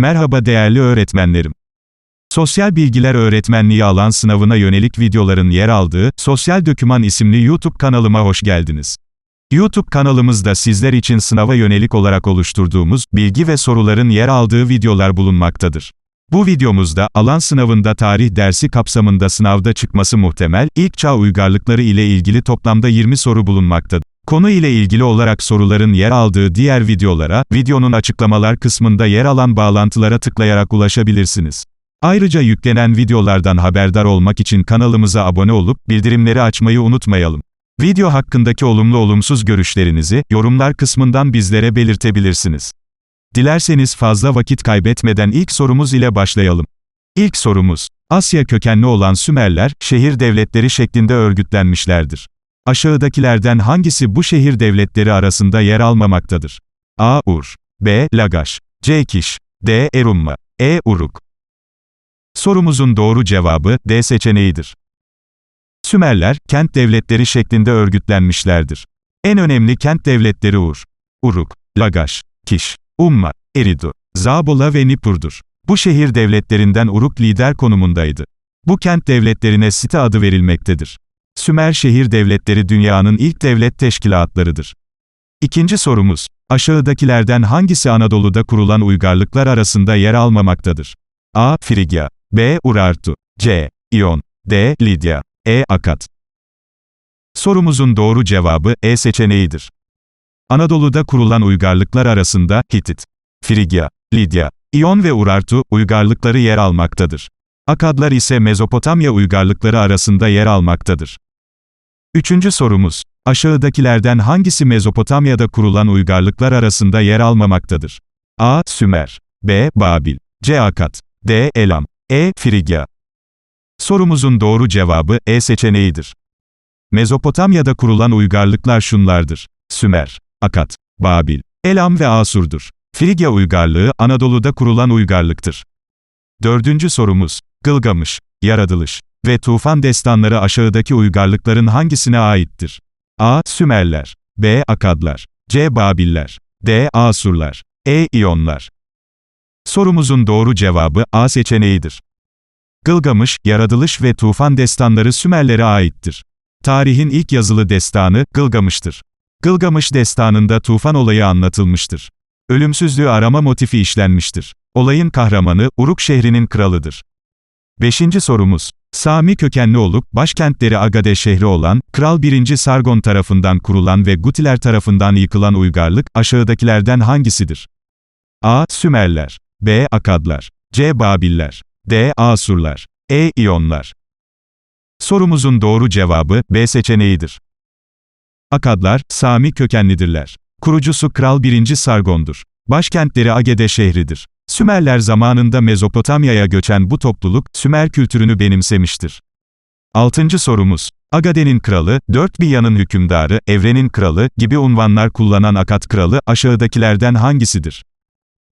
Merhaba değerli öğretmenlerim. Sosyal Bilgiler Öğretmenliği alan sınavına yönelik videoların yer aldığı Sosyal Döküman isimli YouTube kanalıma hoş geldiniz. YouTube kanalımızda sizler için sınava yönelik olarak oluşturduğumuz bilgi ve soruların yer aldığı videolar bulunmaktadır. Bu videomuzda alan sınavında tarih dersi kapsamında sınavda çıkması muhtemel ilk çağ uygarlıkları ile ilgili toplamda 20 soru bulunmaktadır. Konu ile ilgili olarak soruların yer aldığı diğer videolara, videonun açıklamalar kısmında yer alan bağlantılara tıklayarak ulaşabilirsiniz. Ayrıca yüklenen videolardan haberdar olmak için kanalımıza abone olup, bildirimleri açmayı unutmayalım. Video hakkındaki olumlu olumsuz görüşlerinizi, yorumlar kısmından bizlere belirtebilirsiniz. Dilerseniz fazla vakit kaybetmeden ilk sorumuz ile başlayalım. İlk sorumuz, Asya kökenli olan Sümerler, şehir devletleri şeklinde örgütlenmişlerdir. Aşağıdakilerden hangisi bu şehir devletleri arasında yer almamaktadır? A. Ur. B. Lagaş. C. Kiş. D. Erumma. E. Uruk. Sorumuzun doğru cevabı, D seçeneğidir. Sümerler, kent devletleri şeklinde örgütlenmişlerdir. En önemli kent devletleri Ur, Uruk, Lagaş, Kiş, Umma, Eridu, Zabola ve Nippur'dur. Bu şehir devletlerinden Uruk lider konumundaydı. Bu kent devletlerine site adı verilmektedir. Sümer şehir devletleri dünyanın ilk devlet teşkilatlarıdır. İkinci sorumuz, aşağıdakilerden hangisi Anadolu'da kurulan uygarlıklar arasında yer almamaktadır? A. Frigya B. Urartu C. İon D. Lidya E. Akat Sorumuzun doğru cevabı E seçeneğidir. Anadolu'da kurulan uygarlıklar arasında Hitit, Frigya, Lidya, İon ve Urartu uygarlıkları yer almaktadır. Akadlar ise Mezopotamya uygarlıkları arasında yer almaktadır. Üçüncü sorumuz, aşağıdakilerden hangisi Mezopotamya'da kurulan uygarlıklar arasında yer almamaktadır? A. Sümer B. Babil C. Akad D. Elam E. Frigya Sorumuzun doğru cevabı E seçeneğidir. Mezopotamya'da kurulan uygarlıklar şunlardır. Sümer, Akad, Babil, Elam ve Asur'dur. Frigya uygarlığı, Anadolu'da kurulan uygarlıktır. Dördüncü sorumuz, Gılgamış, Yaratılış ve Tufan destanları aşağıdaki uygarlıkların hangisine aittir? A. Sümerler B. Akadlar C. Babiller D. Asurlar E. İyonlar Sorumuzun doğru cevabı A seçeneğidir. Gılgamış, Yaratılış ve Tufan destanları Sümerlere aittir. Tarihin ilk yazılı destanı, Gılgamış'tır. Gılgamış destanında tufan olayı anlatılmıştır. Ölümsüzlüğü arama motifi işlenmiştir. Olayın kahramanı, Uruk şehrinin kralıdır. Beşinci sorumuz. Sami kökenli olup, başkentleri Agade şehri olan, Kral 1. Sargon tarafından kurulan ve Gutiler tarafından yıkılan uygarlık, aşağıdakilerden hangisidir? A. Sümerler B. Akadlar C. Babiller D. Asurlar E. İyonlar Sorumuzun doğru cevabı, B seçeneğidir. Akadlar, Sami kökenlidirler. Kurucusu Kral 1. Sargon'dur. Başkentleri Agede şehridir. Sümerler zamanında Mezopotamya'ya göçen bu topluluk, Sümer kültürünü benimsemiştir. Altıncı sorumuz. Agade'nin kralı, dört bir yanın hükümdarı, evrenin kralı gibi unvanlar kullanan Akad kralı, aşağıdakilerden hangisidir?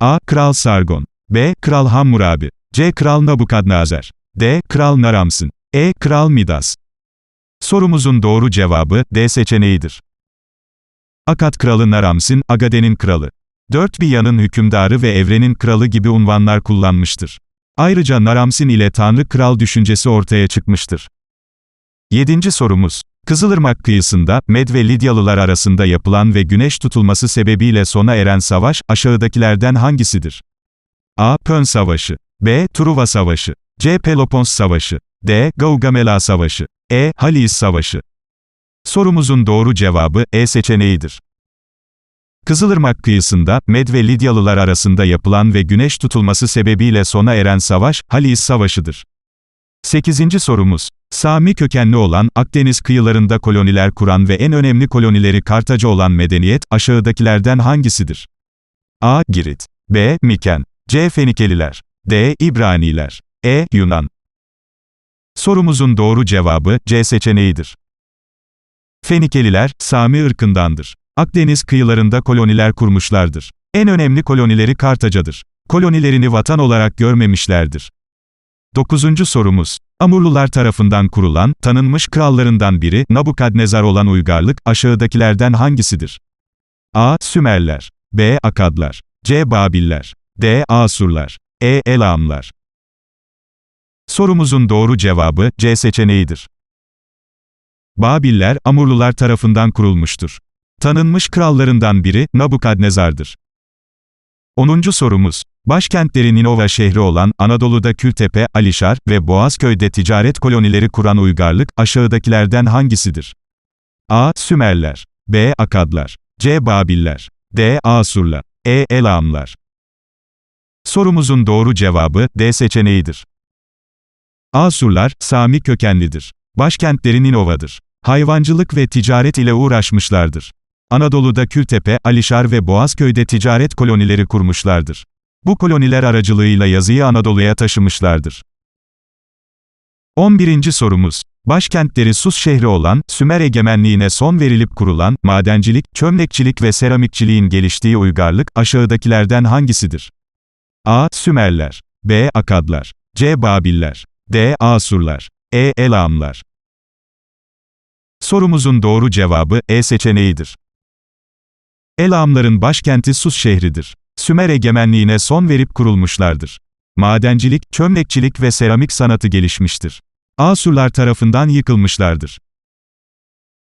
A. Kral Sargon B. Kral Hammurabi C. Kral Nabukadnezar D. Kral Naramsin E. Kral Midas Sorumuzun doğru cevabı, D seçeneğidir. Akad kralı Naramsin, Agade'nin kralı. Dört bir yanın hükümdarı ve evrenin kralı gibi unvanlar kullanmıştır. Ayrıca Naramsin ile Tanrı Kral düşüncesi ortaya çıkmıştır. Yedinci sorumuz. Kızılırmak kıyısında, Med ve Lidyalılar arasında yapılan ve güneş tutulması sebebiyle sona eren savaş, aşağıdakilerden hangisidir? A. Pön Savaşı B. Truva Savaşı C. Pelopons Savaşı D. Gaugamela Savaşı E. Halis Savaşı Sorumuzun doğru cevabı, E seçeneğidir. Kızılırmak kıyısında, Med ve Lidyalılar arasında yapılan ve güneş tutulması sebebiyle sona eren savaş, Halis Savaşı'dır. 8. sorumuz. Sami kökenli olan, Akdeniz kıyılarında koloniler kuran ve en önemli kolonileri Kartaca olan medeniyet, aşağıdakilerden hangisidir? A. Girit B. Miken C. Fenikeliler D. İbraniler E. Yunan Sorumuzun doğru cevabı, C seçeneğidir. Fenikeliler, Sami ırkındandır. Akdeniz kıyılarında koloniler kurmuşlardır. En önemli kolonileri Kartaca'dır. Kolonilerini vatan olarak görmemişlerdir. 9. sorumuz. Amurlular tarafından kurulan, tanınmış krallarından biri, Nabukadnezar olan uygarlık, aşağıdakilerden hangisidir? A. Sümerler B. Akadlar C. Babiller D. Asurlar. E. Elamlar. Sorumuzun doğru cevabı, C seçeneğidir. Babiller, Amurlular tarafından kurulmuştur. Tanınmış krallarından biri, Nabukadnezar'dır. 10. sorumuz. Başkentleri Ninova şehri olan Anadolu'da Kültepe, Alişar ve Boğazköy'de ticaret kolonileri kuran uygarlık aşağıdakilerden hangisidir? A. Sümerler. B. Akadlar. C. Babiller. D. Asurlar. E. Elamlar. Sorumuzun doğru cevabı D seçeneğidir. Asurlar, Sami kökenlidir. Başkentleri Ninova'dır. Hayvancılık ve ticaret ile uğraşmışlardır. Anadolu'da Kültepe, Alişar ve Boğazköy'de ticaret kolonileri kurmuşlardır. Bu koloniler aracılığıyla yazıyı Anadolu'ya taşımışlardır. 11. sorumuz. Başkentleri Sus şehri olan, Sümer egemenliğine son verilip kurulan, madencilik, çömlekçilik ve seramikçiliğin geliştiği uygarlık, aşağıdakilerden hangisidir? A. Sümerler. B. Akadlar. C. Babiller. D. Asurlar. E. Elamlar. Sorumuzun doğru cevabı, E seçeneğidir. Elamların başkenti Sus şehridir. Sümer egemenliğine son verip kurulmuşlardır. Madencilik, çömlekçilik ve seramik sanatı gelişmiştir. Asurlar tarafından yıkılmışlardır.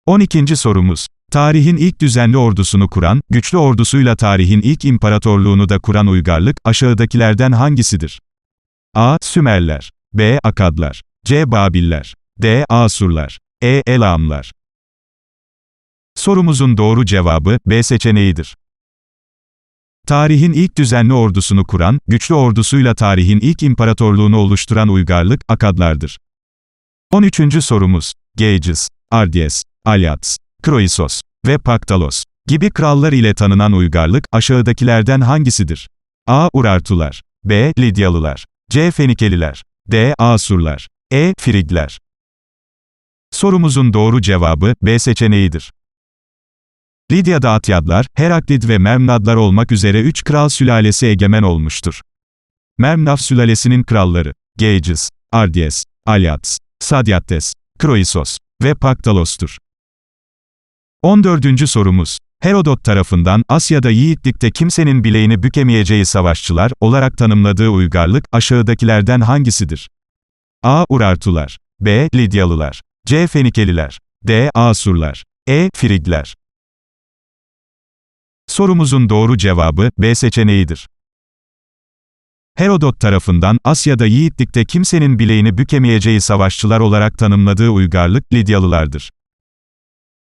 12. sorumuz. Tarihin ilk düzenli ordusunu kuran, güçlü ordusuyla tarihin ilk imparatorluğunu da kuran uygarlık, aşağıdakilerden hangisidir? A. Sümerler. B. Akadlar. C. Babiller. D. Asurlar. E. Elamlar. Sorumuzun doğru cevabı, B seçeneğidir. Tarihin ilk düzenli ordusunu kuran, güçlü ordusuyla tarihin ilk imparatorluğunu oluşturan uygarlık, Akadlardır. 13. sorumuz, Geycis, Ardies, Alyats, Kroisos ve Paktalos gibi krallar ile tanınan uygarlık, aşağıdakilerden hangisidir? A. Urartular. B. Lidyalılar. C. Fenikeliler. D. Asurlar. E. Frigler. Sorumuzun doğru cevabı, B seçeneğidir. Lidya'da Atyadlar, Heraklid ve Memnadlar olmak üzere üç kral sülalesi egemen olmuştur. Memnaf sülalesinin kralları, Geycis, Ardies, Alyats, Sadyattes, Kroisos ve Paktalos'tur. 14. sorumuz. Herodot tarafından Asya'da yiğitlikte kimsenin bileğini bükemeyeceği savaşçılar olarak tanımladığı uygarlık aşağıdakilerden hangisidir? A. Urartular. B. Lidyalılar. C. Fenikeliler. D. Asurlar. E. Frigler. Sorumuzun doğru cevabı, B seçeneğidir. Herodot tarafından, Asya'da yiğitlikte kimsenin bileğini bükemeyeceği savaşçılar olarak tanımladığı uygarlık, Lidyalılardır.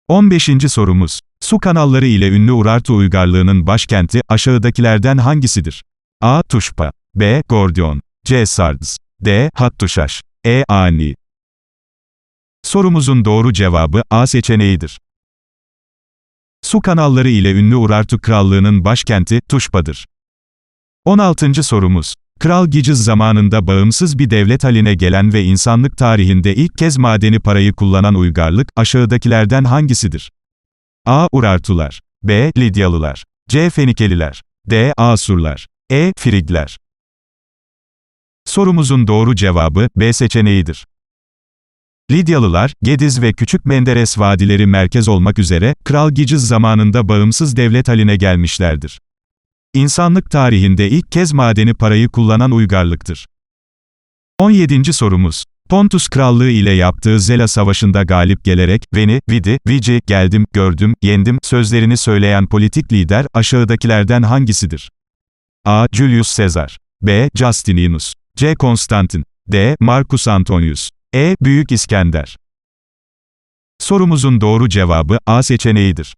15. sorumuz. Su kanalları ile ünlü Urartu uygarlığının başkenti, aşağıdakilerden hangisidir? A. Tuşpa. B. Gordion. C. Sardes. D. Hattuşaş. E. Ani. Sorumuzun doğru cevabı, A seçeneğidir. Su kanalları ile ünlü Urartu Krallığı'nın başkenti, Tuşpa'dır. 16. sorumuz. Kral Giciz zamanında bağımsız bir devlet haline gelen ve insanlık tarihinde ilk kez madeni parayı kullanan uygarlık, aşağıdakilerden hangisidir? A. Urartular. B. Lidyalılar. C. Fenikeliler. D. Asurlar. E. Frigler. Sorumuzun doğru cevabı, B seçeneğidir. Lidyalılar, Gediz ve Küçük Menderes vadileri merkez olmak üzere, Kral Giciz zamanında bağımsız devlet haline gelmişlerdir. İnsanlık tarihinde ilk kez madeni parayı kullanan uygarlıktır. 17. sorumuz. Pontus Krallığı ile yaptığı Zela Savaşı'nda galip gelerek, Veni, Vidi, Vici, geldim, gördüm, yendim, sözlerini söyleyen politik lider, aşağıdakilerden hangisidir? A. Julius Caesar. B. Justininus. C. Konstantin. D. Marcus Antonius. E. Büyük İskender. Sorumuzun doğru cevabı, A seçeneğidir.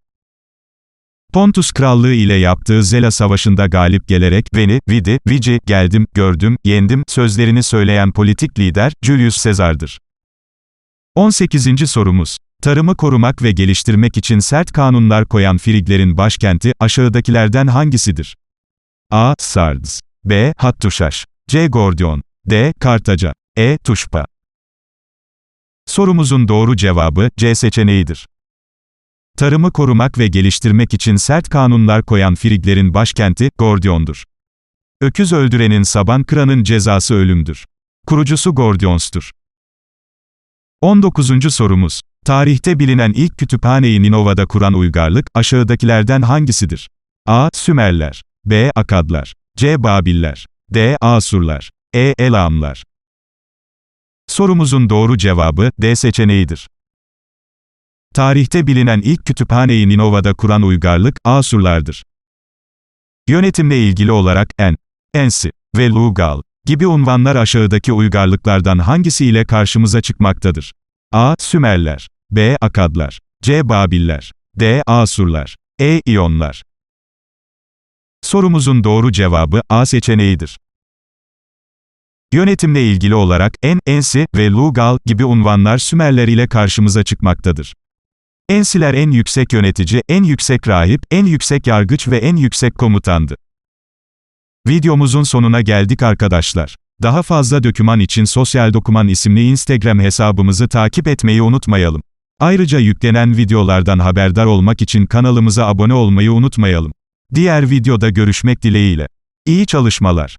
Pontus Krallığı ile yaptığı Zela Savaşı'nda galip gelerek, Veni, Vidi, Vici, geldim, gördüm, yendim, sözlerini söyleyen politik lider, Julius Caesar'dır. 18. sorumuz. Tarımı korumak ve geliştirmek için sert kanunlar koyan Friglerin başkenti, aşağıdakilerden hangisidir? A. Sardes. B. Hattuşaş. C. Gordion. D. Kartaca. E. Tuşpa. Sorumuzun doğru cevabı, C seçeneğidir. Tarımı korumak ve geliştirmek için sert kanunlar koyan Friglerin başkenti, Gordion'dur. Öküz öldürenin saban kıranın cezası ölümdür. Kurucusu Gordions'tur. 19. sorumuz. Tarihte bilinen ilk kütüphaneyi Ninova'da kuran uygarlık, aşağıdakilerden hangisidir? A. Sümerler. B. Akadlar. C. Babiller. D. Asurlar. E. Elamlar. Sorumuzun doğru cevabı, D seçeneğidir. Tarihte bilinen ilk kütüphaneyi Ninova'da kuran uygarlık, Asurlardır. Yönetimle ilgili olarak En, Ensi ve Lugal gibi unvanlar aşağıdaki uygarlıklardan hangisi ile karşımıza çıkmaktadır? A. Sümerler. B. Akadlar. C. Babiller. D. Asurlar. E. İyonlar. Sorumuzun doğru cevabı A seçeneğidir. Yönetimle ilgili olarak En, Ensi ve Lugal gibi unvanlar Sümerler ile karşımıza çıkmaktadır. Ensiler en yüksek yönetici, en yüksek rahip, en yüksek yargıç ve en yüksek komutandı. Videomuzun sonuna geldik arkadaşlar. Daha fazla döküman için Sosyal Dokuman isimli Instagram hesabımızı takip etmeyi unutmayalım. Ayrıca yüklenen videolardan haberdar olmak için kanalımıza abone olmayı unutmayalım. Diğer videoda görüşmek dileğiyle. İyi çalışmalar.